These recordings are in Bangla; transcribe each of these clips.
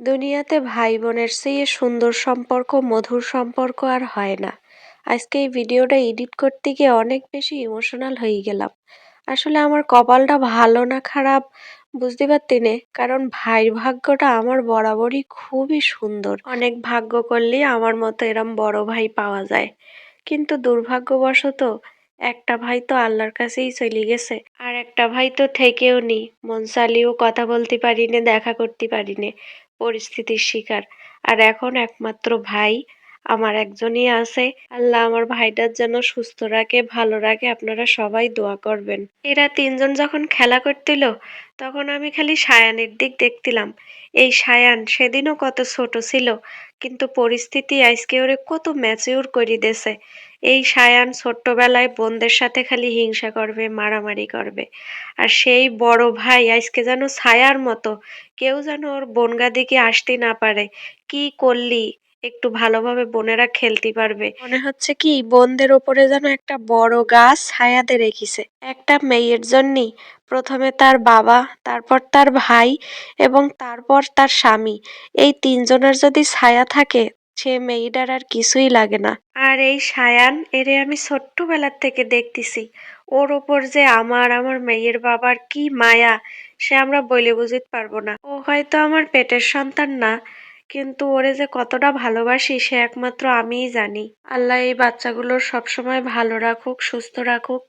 দুনিয়াতে ভাই বোনের চেয়ে সুন্দর সম্পর্ক, মধুর সম্পর্ক আর হয় না। আজকে এই ভিডিওটা এডিট করতে গিয়ে অনেক বেশি ইমোশনাল হয়ে গেলাম। আসলে আমার কপালটা ভালো না খারাপ, বুঝতে পারতি নে? কারণ ভাইয়ের ভাগ্যটা আমার বরাবরই খুবই সুন্দর। অনেক ভাগ্য করলে আমার মতো এরম বড় ভাই পাওয়া যায়। কিন্তু দুর্ভাগ্যবশত একটা ভাই তো আল্লাহর কাছেই চলে গেছে। আর একটা ভাই তো থেকেও নি। মন কথা বলতে পারি নে দেখা করতে পারিনে। পরিস্থিতির শিকার। আর এখন একমাত্র ভাই আমার একজনই আছে। আল্লাহ আমার ভাইটার যেন সুস্থ রাখে, ভালো রাখে, আপনারা সবাই দোয়া করবেন। এরা তিনজন যখন খেলা করছিল, তখন আমি খালি সায়ানের দিক দেখতিলাম এই সায়ান সেদিনও কত ছোট ছিল, কিন্তু পরিস্থিতি আজকে ওরে কত ম্যাচিউর করে দেছে এই সায়ান ছোট্টবেলায় বোনদের সাথে খালি হিংসা করবে, মারামারি করবে। আর সেই বড় ভাই আজকে যেন ছায়ার মতো, কেউ যেন ওর বনগা দিকে আসতে না পারে। কি করলি? একটু ভালোভাবে বোনেরা খেলতে পারবে। মনে হচ্ছে কি বোনদের ওপরে যেন একটা বড় গাছ ছায়াতে রেখেছে। একটা মেয়ের জন্যই। প্রথমে তার বাবা তারপর তার ভাই এবং তারপর তার স্বামী। এই তিনজনের যদি ছায়া থাকে সে মেয়েটার আর কিছুই লাগে না। আর এই সায়ান এরে আমি ছোট্টবেলার থেকে দেখতেছি। ওর ওপর যে আমার আমার মেয়ের বাবার কি মায়া সে আমরা বলে বুঝতে পারব না। ও হয়তো আমার পেটের সন্তান না। কিন্তু ওরে যে কতটা ভালোবাসি সে একমাত্র আমিই জানি। আল্লাহ এই বাচ্চাগুলোর সবসময় ভালো রাখুক, সুস্থ রাখুক।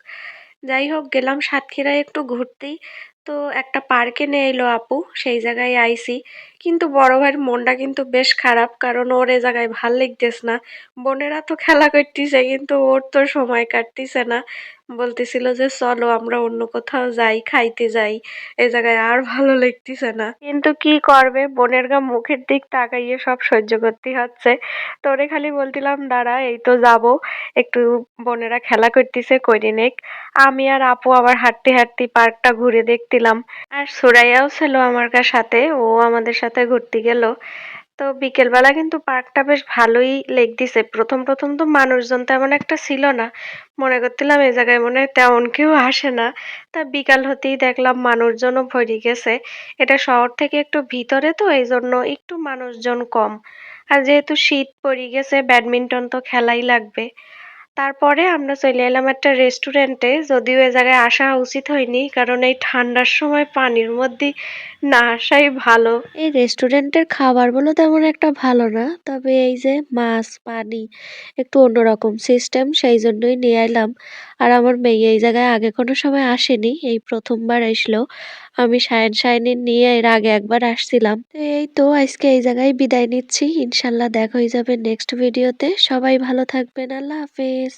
যাই হোক, গেলাম সাতক্ষীরায় একটু ঘুরতেই তো একটা পার্কে নিয়ে এলো আপু, সেই জায়গায় আইসি। কিন্তু বড় ভাইয়ের মনটা কিন্তু বেশ খারাপ, কারণ ওর এ জায়গায় ভালো লাগতেস না। বোনেরা তো খেলা করতেছে, কিন্তু ওর তো সময় কাটতেছে না। বলতেছিল যে, চলো আমরা অন্য কোথাও যাই, খাইতে যাই। এ জায়গায় আর ভালো লাগতেছে না। কিন্তু কি করবে? বোনের গা মুখের দিক তাকাইয়ে সব সহ্য করতে হচ্ছে। তোরে খালি বলতিলাম, দাঁড়া, এই তো যাব। একটু বোনেরা খেলা করতেছে করিনেক আমি আর আপু আবার হাঁটতে হাঁটতে পার্কটা ঘুরে দেখতিলাম। আর সুরাইয়াও ছিল আমার সাথে, ও আমাদের সাথে ঘুরতে গেল। তো বিকেলবেলা কিন্তু পার্কটা বেশ ভালোই লেগদিছে প্রথম প্রথম তো মানুষজন তেমন একটা ছিল না। মনে করছিলাম এই জায়গায় মনে হয় তেমন কেউ আসে না। তা বিকাল হতেই দেখলাম মানুষজনও ভরে গেছে। এটা শহর থেকে একটু ভিতরে তো, এই জন্য একটু মানুষজন কম। আর যেহেতু শীত পড়ে গেছে, ব্যাডমিন্টন তো খেলাই লাগবে। তারপরে আমরা চলে এলাম একটা রেস্টুরেন্টে যদিও এ জায়গায় আসা উচিত হয়নি, কারণ এই ঠান্ডার সময় পানির মধ্যে না আসাই ভালো। এই রেস্টুরেন্টের খাবারগুলো তেমন একটা ভালো না, তবে এই যে মাছ, পানি একটু অন্যরকম সিস্টেম সেই জন্যই নিয়ে এলাম। আর আমার মেয়ে এই জায়গায় আগে কোনো সময় আসেনি, এই প্রথমবার আসলো আমি সায়ন সায়নের নিয়ে এর আগে একবার আসছিলাম। তো এই তো আজকে এই জায়গায় বিদায় নিচ্ছি। ইনশাল্লাহ দেখা হয়ে যাবে নেক্সট ভিডিওতে সবাই ভালো থাকবেন। আল্লাহ হাফেজ।